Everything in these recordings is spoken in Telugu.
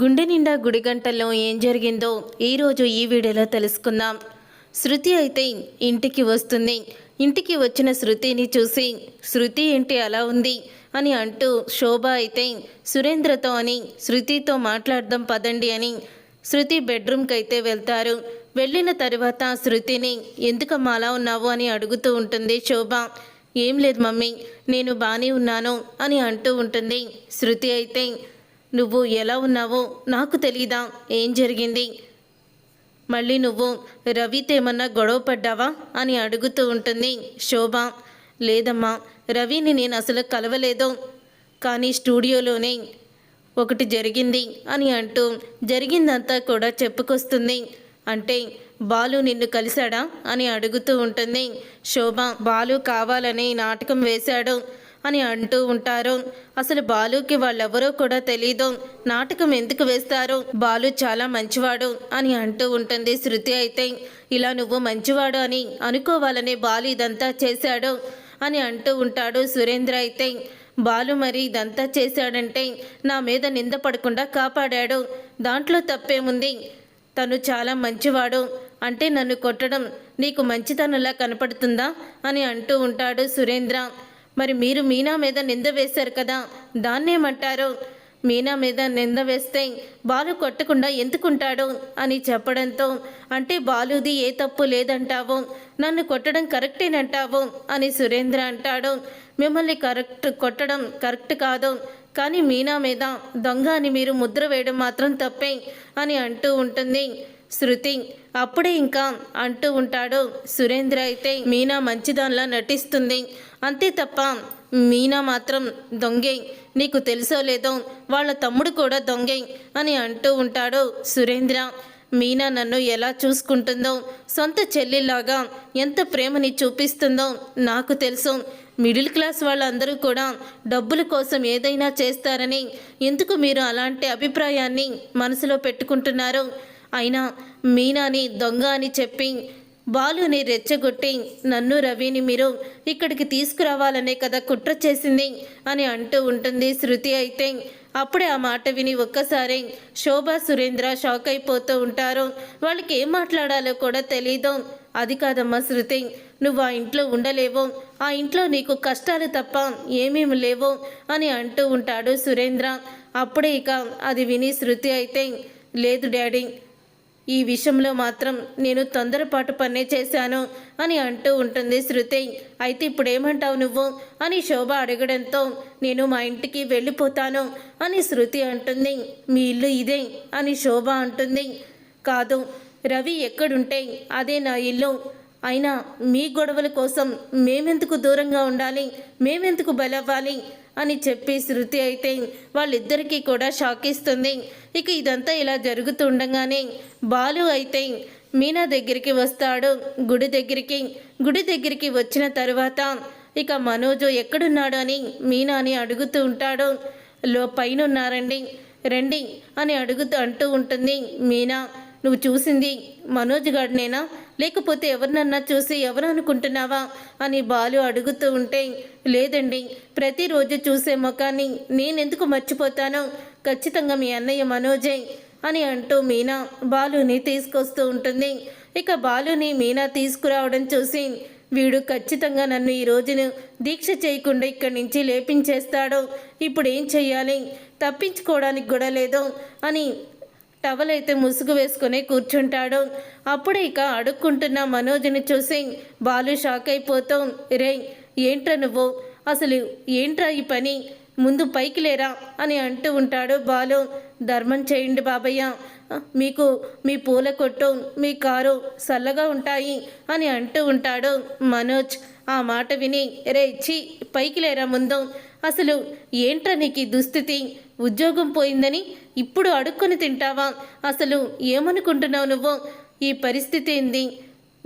గుండె నిండా గుడి గంటల్లో ఏం జరిగిందో ఈరోజు ఈ వీడియోలో తెలుసుకుందాం. శృతి అయితే ఇంటికి వస్తుంది. ఇంటికి వచ్చిన శృతిని చూసి శృతి ఏంటి అలా ఉంది? అని అంటూ శోభ అయితే సురేంద్రతో అని శృతితో మాట్లాడదాం పదండి అని శృతి బెడ్రూమ్కి అయితే వెళ్తారు. వెళ్ళిన తర్వాత శృతిని ఎందుకమ్మా అలా ఉన్నావు? అని అడుగుతూ ఉంటుంది శోభ. ఏం లేదు మమ్మీ నేను బాగానే ఉన్నాను అని అంటూ ఉంటుంది శృతి అయితే నువ్వు ఎలా ఉన్నావో నాకు తెలీదా? ఏం జరిగింది? మళ్ళీ నువ్వు రవితో ఏమన్నా గొడవ పడ్డావా? అని అడుగుతూ ఉంటుంది శోభ. లేదమ్మా రవిని నేను అసలు కలవలేదు. కానీ స్టూడియోలోనే ఒకటి జరిగింది అని అంటూ జరిగిందంతా కూడా చెప్పుకొస్తుంది. అంటే బాలు నిన్ను కలిశాడా? అని అడుగుతూ ఉంటుంది శోభ. బాలు కావాలని నాటకం వేశాడు. అని అంటూ ఉంటారు. అసలు బాలుకి వాళ్ళెవరో కూడా తెలీదు. నాటకం ఎందుకు వేస్తారు? బాలు చాలా మంచివాడు అని అంటూ ఉంటుంది శృతి అయితే. ఇలా నువ్వు మంచివాడు అని అనుకోవాలని బాలు ఇదంతా చేశాడు అని అంటూ ఉంటాడు సురేంద్ర అయితే. బాలు మరి ఇదంతా చేశాడంటే నా మీద నింద పడకుండా కాపాడాడు. దాంట్లో తప్పేముంది? తను చాలా మంచివాడు. అంటే నన్ను కొట్టడం నీకు మంచితనంలా కనపడుతుందా? అని అంటూ ఉంటాడు సురేంద్ర. మరి మీరు మీనా మీద నింద వేశారు కదా? దాన్నేమంటారు మీనా మీద నింద వేస్తే బాలు కొట్టకుండా ఎందుకుంటాడు అని చెప్పడంతో అంటే బాలుది ఏ తప్పు లేదంటావు? నన్ను కొట్టడం కరెక్టేనంటావు? అని సురేంద్ర అంటాడు. మిమ్మల్ని కరెక్ట్ కొట్టడం కరెక్ట్ కాదు. కానీ మీనా మీద దొంగ అని మీరు ముద్ర వేయడం మాత్రం తప్పే అని అంటూ ఉంటుంది. శృతి అప్పుడే ఇంకా అంటూ ఉంటాడు. సురేంద్ర అయితే మీనా మంచిదానిలా నటిస్తుంది. అంతే తప్ప మీనా మాత్రం దొంగే. నీకు తెలుసో లేదో వాళ్ళ తమ్ముడు కూడా దొంగే అని అంటూ ఉంటాడు సురేంద్ర. మీనా నన్ను ఎలా చూసుకుంటుందో సొంత చెల్లిలాగా ఎంత ప్రేమని చూపిస్తుందో నాకు తెలుసు. మిడిల్ క్లాస్ వాళ్ళందరూ కూడా డబ్బుల కోసం ఏదైనా చేస్తారని ఎందుకు మీరు అలాంటి అభిప్రాయాన్ని మనసులో పెట్టుకుంటున్నారు? అయినా మీనాని దొంగ అని చెప్పి బాలుని రెచ్చగొట్టి నన్ను రవిని మీరు ఇక్కడికి తీసుకురావాలనే కదా కుట్ర చేసింది అని అంటూ ఉంటుంది శృతి అయితే. అప్పుడే ఆ మాట విని ఒక్కసారి శోభ సురేంద్ర షాక్ అయిపోతూ ఉంటారు. వాళ్ళకి ఏం మాట్లాడాలో కూడా తెలీదు. అది కాదమ్మా శృతి నువ్వు ఆ ఇంట్లో ఉండలేవు. ఆ ఇంట్లో నీకు కష్టాలు తప్ప ఏమేమి లేవు అని అంటూ ఉంటాడు సురేంద్ర. అప్పుడే ఇక అది విని శృతి అయితే లేదు డాడీ ఈ విషయంలో మాత్రం నేను తొందరపాటు పనే చేశాను అని అంటూ ఉంటుంది శృతి. అయితే ఇప్పుడు ఏమంటావు నువ్వు? అని శోభ అడగడంతో నేను మా ఇంటికి వెళ్ళిపోతాను అని శృతి అంటుంది. మీ ఇల్లు ఇదే అని శోభ అంటుంది. కాదు రవి ఎక్కడుంటే అదే నా ఇల్లు. అయినా మీ గొడవల కోసం మేమెందుకు దూరంగా ఉండాలి? మేమెందుకు బలవ్వాలి? అని చెప్పి శృతి అయితే వాళ్ళిద్దరికీ కూడా షాక్ ఇస్తుంది. ఇక ఇదంతా ఇలా జరుగుతుండగానే బాలు అయితే మీనా దగ్గరికి వస్తాడు. గుడి దగ్గరికి గుడి దగ్గరికి వచ్చిన తర్వాత ఇక మనోజు ఎక్కడున్నాడు అని మీనాని అడుగుతూ ఉంటాడు. లో పైన ఉన్నారండి రండి అని అడుగుతూ అంటూ ఉంటుంది మీనా. నువ్వు చూసింది మనోజ్ గాడినేనా లేకపోతే ఎవరినన్నా చూసి ఎవరు అనుకుంటున్నావా అని బాలు అడుగుతూ ఉంటే లేదండి ప్రతిరోజు చూసే ముఖాన్ని నేనెందుకు మర్చిపోతాను? ఖచ్చితంగా మీ అన్నయ్య మనోజే అని అంటూ మీనా బాలుని తీసుకొస్తూ ఉంటుంది. ఇక బాలుని మీనా తీసుకురావడం చూసి వీడు ఖచ్చితంగా నన్ను ఈ రోజును దీక్ష చేయకుండా ఇక్కడి నుంచి లేపించేస్తాడు. ఇప్పుడు ఏం చెయ్యాలి? తప్పించుకోవడానికి కూడా లేదు అని టవల్ అయితే ముసుగు వేసుకుని కూర్చుంటాడు. అప్పుడు ఇక అడుక్కుంటున్న మనోజ్ని చూసి బాలు షాక్ అయిపోతాం రే ఏంట్రా నువ్వు? అసలు ఏంట్రా ఈ పని? ముందు పైకి లేరా? అని అంటూ ఉంటాడు బాలు. ధర్మం చేయండి బాబయ్య. మీకు మీ పూల కొట్టు మీ కారు చల్లగా ఉంటాయి అని అంటూ ఉంటాడు మనోజ్. ఆ మాట విని రే ఛీ పైకి లేరా ముందు. అసలు ఏంట్రా నీకు ఈ దుస్థితి? ఉద్యోగం పోయిందని ఇప్పుడు అడుక్కొని తింటావా? అసలు ఏమనుకుంటున్నావు నువ్వు? ఈ పరిస్థితి ఏంది?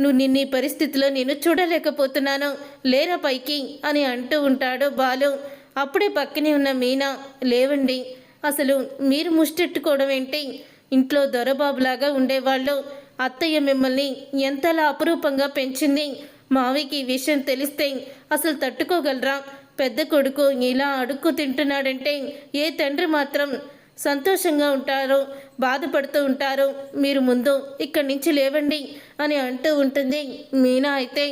నువ్వు నిన్న ఈ పరిస్థితిలో నేను చూడలేకపోతున్నాను. లేరా పైకి? అని అంటూ ఉంటాడు బాలు. అప్పుడే పక్కనే ఉన్న మీనా లేవండి. అసలు మీరు ముష్టెట్టుకోవడం ఏంటి? ఇంట్లో దొరబాబులాగా ఉండేవాళ్ళు. అత్తయ్య మిమ్మల్ని ఎంతలా అపురూపంగా పెంచింది? మావికి ఈ విషయం తెలిస్తే అసలు తట్టుకోగలరా? పెద్ద కొడుకు ఇలా అడుక్కు తింటున్నాడంటే ఏ తండ్రి మాత్రం సంతోషంగా ఉంటారు బాధపడుతూ ఉంటారు మీరు ముందు ఇక్కడి నుంచి లేవండి అని అంటూ ఉంటుంది మీనా అయితే.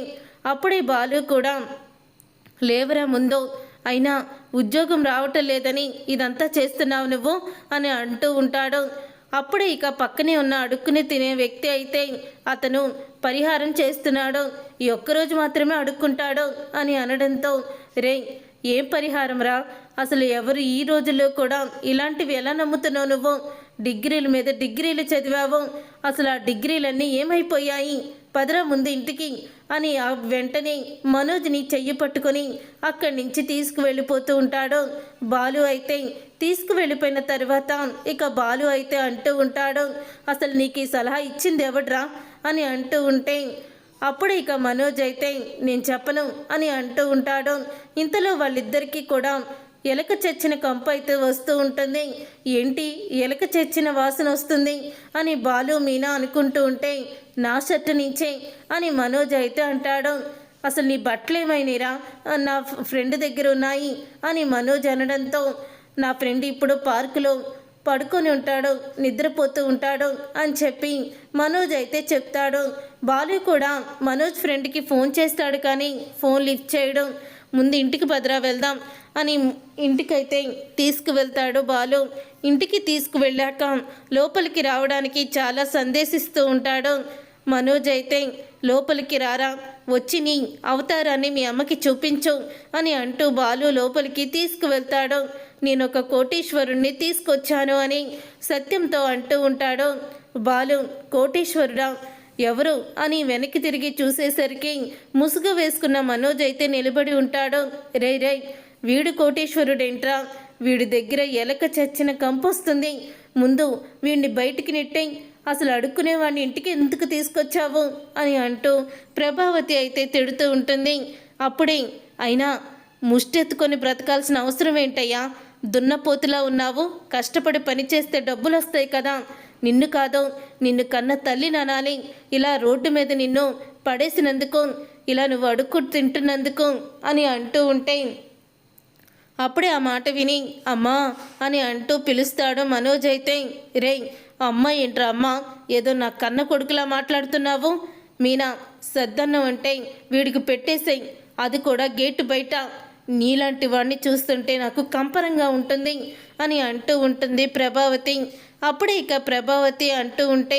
అప్పుడే బాలు కూడా లేవరా ముందు? అయినా ఉద్యోగం రావటం లేదని ఇదంతా చేస్తున్నావు నువ్వు? అని అంటూ ఉంటాడు. అప్పుడే ఇక పక్కనే ఉన్న అడుక్కుని తినే వ్యక్తి అయితే అతను పరిహారం చేస్తున్నాడు. ఈ ఒక్కరోజు మాత్రమే అడుక్కుంటాడు అని అనడంతో రే ఏం పరిహారం రా? అసలు ఎవరు ఈ రోజుల్లో కూడా ఇలాంటివి ఎలా నమ్ముతున్నావు నువ్వు? డిగ్రీల మీద డిగ్రీలు చదివావు. అసలు ఆ డిగ్రీలన్నీ ఏమైపోయాయి? పదరా ముందు ఇంటికి అని ఆ వెంటనే మనోజ్ని చెయ్యి పట్టుకొని అక్కడి నుంచి తీసుకువెళ్ళిపోతూ ఉంటాడు. బాలు అయితే తీసుకువెళ్ళిపోయిన తర్వాత ఇక బాలు అయితే అంటూ ఉంటాడు అసలు నీకు ఈ సలహా ఇచ్చింది ఎవడ్రా? అని అంటూ ఉంటే అప్పుడు ఇక మనోజ్ అయితే నేను చెప్పను అని అంటూ ఉంటాడు. ఇంతలో వాళ్ళిద్దరికీ కూడా ఎలక చచ్చిన కంప అయితే వస్తూ ఉంటుంది. ఏంటి? ఎలక చచ్చిన వాసన వస్తుంది అని బాలు మీనా అనుకుంటూ ఉంటే నా షర్టు నుంచే అని మనోజ్ అయితే అంటాడు. అసలు నీ బట్టలేమైనరా? నా ఫ్రెండ్ దగ్గర ఉన్నాయి అని మనోజ్ అనడంతో నా ఫ్రెండ్ ఇప్పుడు పార్కులో పడుకొని ఉంటాడు నిద్రపోతూ ఉంటాడు అని చెప్పి మనోజ్ అయితే చెప్తాడు. బాలు కూడా మనోజ్ ఫ్రెండ్కి ఫోన్ చేస్తాడు కానీ ఫోన్ లిఫ్ట్ చేయడం. ముందు ఇంటికి భద్రా వెళ్దాం అని ఇంటికైతే తీసుకువెళ్తాడు బాలు. ఇంటికి తీసుకువెళ్ళాక లోపలికి రావడానికి చాలా సందేశిస్తూ ఉంటాడు. మనోజ్ అయితే లోపలికి రారా? వచ్చి నీ అవతారాన్ని మీ అమ్మకి చూపించు అని అంటూ బాలు లోపలికి తీసుకువెళ్తాడు. నేను ఒక కోటీశ్వరుణ్ణి తీసుకొచ్చాను అని సత్యంతో అంటూ ఉంటాడు. బాలు కోటీశ్వరుడా? ఎవరు అని వెనక్కి తిరిగి చూసేసరికి ముసుగు వేసుకున్న మనోజ్ అయితే నిలబడి ఉంటాడు. రే రే వీడు కోటేశ్వరుడేంట్రా? వీడి దగ్గర ఎలక చచ్చిన కంపొస్తుంది. ముందు వీడిని బయటికి నెట్టేయి. అసలు అడుక్కునేవాడిని ఇంటికి ఎందుకు తీసుకొచ్చావు? అని అంటూ ప్రభావతి అయితే తిడుతూ ఉంటుంది. అప్పుడే అయినా ముష్టెత్తుకొని బ్రతకాల్సిన అవసరం ఏంటయ్యా? దున్నపోతులా ఉన్నావు. కష్టపడి పని చేస్తే డబ్బులు వస్తాయి కదా. నిన్ను కాదు నిన్ను కన్న తల్లి నానాలి. ఇలా రోడ్డు మీద నిన్ను పడేసినందుకు ఇలా నువ్వు అడుక్కు తింటున్నందుకు అని అంటూ ఉంటే అప్పుడే ఆ మాట విని అమ్మా అని అంటూ పిలుస్తాడు మనోజ్ అయితే రే అమ్మ ఏంట్రా అమ్మ ఏదో నా కన్న కొడుకులా మాట్లాడుతున్నావు? మీనా సద్దన్నం అంటే వీడికి పెట్టేసేయ్ అది కూడా గేటు బయట. నీలాంటి వాడిని చూస్తుంటే నాకు కంపరంగా ఉంటుంది. అని అంటూ ఉంటుంది ప్రభావతి. అప్పుడే ఇక ప్రభావతి అంటూ ఉంటే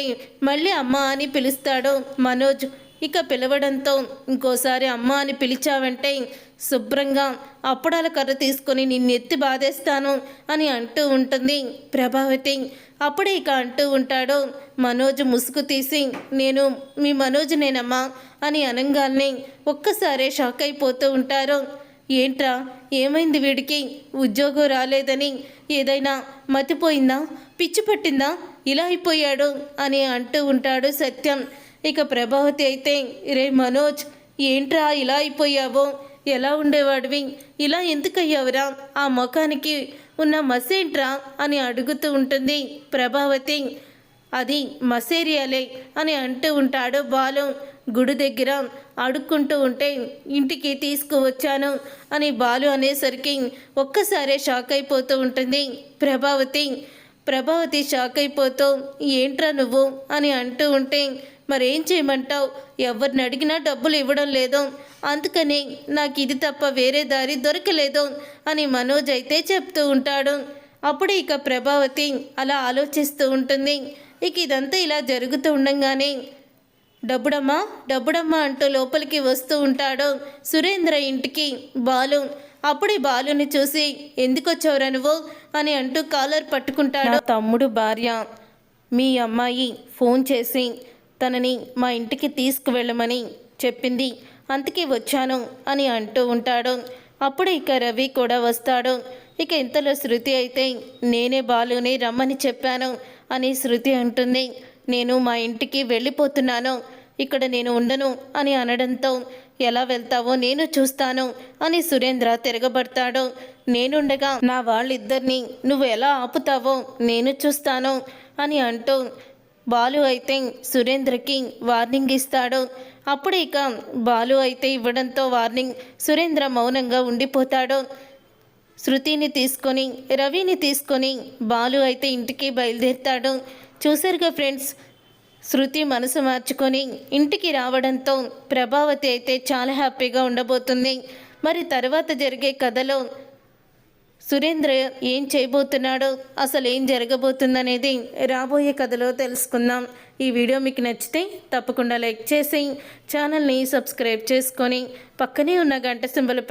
మళ్ళీ అమ్మ అని పిలుస్తాడు మనోజ్. ఇక పిలవడంతో ఇంకోసారి అమ్మ అని పిలిచావంటే శుభ్రంగా అప్పడాల కర్ర తీసుకొని నిన్ను ఎత్తి బాధేస్తాను అని అంటూ ఉంటుంది ప్రభావతి. అప్పుడే ఇక అంటూ ఉంటాడు మనోజ్ ముసుగు తీసి నేను మీ మనోజ్ నేనమ్మా అని అనంగాల్ని ఒక్కసారే షాక్ అయిపోతూ ఉంటారు. ఏంట్రా? ఏమైంది వీడికి? ఉద్యోగం రాలేదని ఏదైనా మతిపోయిందా? పిచ్చి పట్టిందా? ఇలా అయిపోయాడు అని అంటూ ఉంటాడు సత్యం. ఇక ప్రభావతి అయితే రే మనోజ్ ఏంట్రా ఇలా అయిపోయావో? ఎలా ఉండేవాడివి? ఇలా ఎందుకయ్యావురా? ఆ ముఖానికి ఉన్న మసేంట్రా? అని అడుగుతూ ఉంటుంది ప్రభావతి. అది మసేరియాలే అని అంటూ ఉంటాడు బాలు. గుడి దగ్గర అడుక్కుంటూ ఉంటే ఇంటికి తీసుకువచ్చాను అని బాలు అనేసరికి ఒక్కసారే షాక్ అయిపోతూ ఉంటుంది. ప్రభావతి ప్రభావతి షాక్ అయిపోతూ ఏంట్రా నువ్వు? అని అంటూ ఉంటే మరేం చేయమంటావు? ఎవరిని అడిగినా డబ్బులు ఇవ్వడం లేదు. అందుకని నాకు ఇది తప్ప వేరే దారి దొరకలేదు అని మనోజ్ అయితే చెప్తూ ఉంటాడు. అప్పుడు ఇక ప్రభావతి అలా ఆలోచిస్తూ ఉంటుంది. ఇక ఇదంతా ఇలా జరుగుతూ ఉండగానే డబ్బుడమ్మా డబ్బుడమ్మా అంటూ లోపలికి వస్తూ ఉంటాడు సురేంద్ర ఇంటికి. బాలు అప్పుడే బాలుని చూసి ఎందుకు వచ్చావురా నువ్వు అని అంటూ కాలర్ పట్టుకుంటాడు. తమ్ముడు భార్య మీ అమ్మాయి ఫోన్ చేసి తనని మా ఇంటికి తీసుకువెళ్ళమని చెప్పింది. అందుకే వచ్చాను అని అంటూ ఉంటాడు. అప్పుడు ఇక రవి కూడా వస్తాడు. ఇక ఇంతలో శృతి అయితే నేనే బాలుని రమ్మని చెప్పాను అని శృతి అంటుంది. నేను మా ఇంటికి వెళ్ళిపోతున్నాను. ఇక్కడ నేను ఉండను అని అనడంతో ఎలా వెళ్తావో నేను చూస్తాను అని సురేంద్ర తిరగబడతాడు. నేనుండగా నా వాళ్ళిద్దరిని నువ్వు ఎలా ఆపుతావో నేను చూస్తాను అని అంటూ బాలు అయితే సురేంద్రకి వార్నింగ్ ఇస్తాడు. అప్పుడు ఇక బాలు అయితే ఇవ్వడంతో వార్నింగ్ సురేంద్ర మౌనంగా ఉండిపోతాడు. శృతిని తీసుకొని రవిని తీసుకొని బాలు అయితే ఇంటికి బయలుదేరుతాడు. చూసారుగా ఫ్రెండ్స్? శృతి మనసు మార్చుకొని ఇంటికి రావడంతో ప్రభావతి అయితే చాలా హ్యాపీగా ఉండబోతుంది. మరి తర్వాత జరిగే కథలో సురేంద్ర ఏం చేయబోతున్నాడో అసలు ఏం జరగబోతుందనేది రాబోయే కథలో తెలుసుకుందాం. ఈ వీడియో మీకు నచ్చితే తప్పకుండా లైక్ చేసి ఛానల్ని సబ్స్క్రైబ్ చేసుకొని పక్కనే ఉన్న గంట సింబల్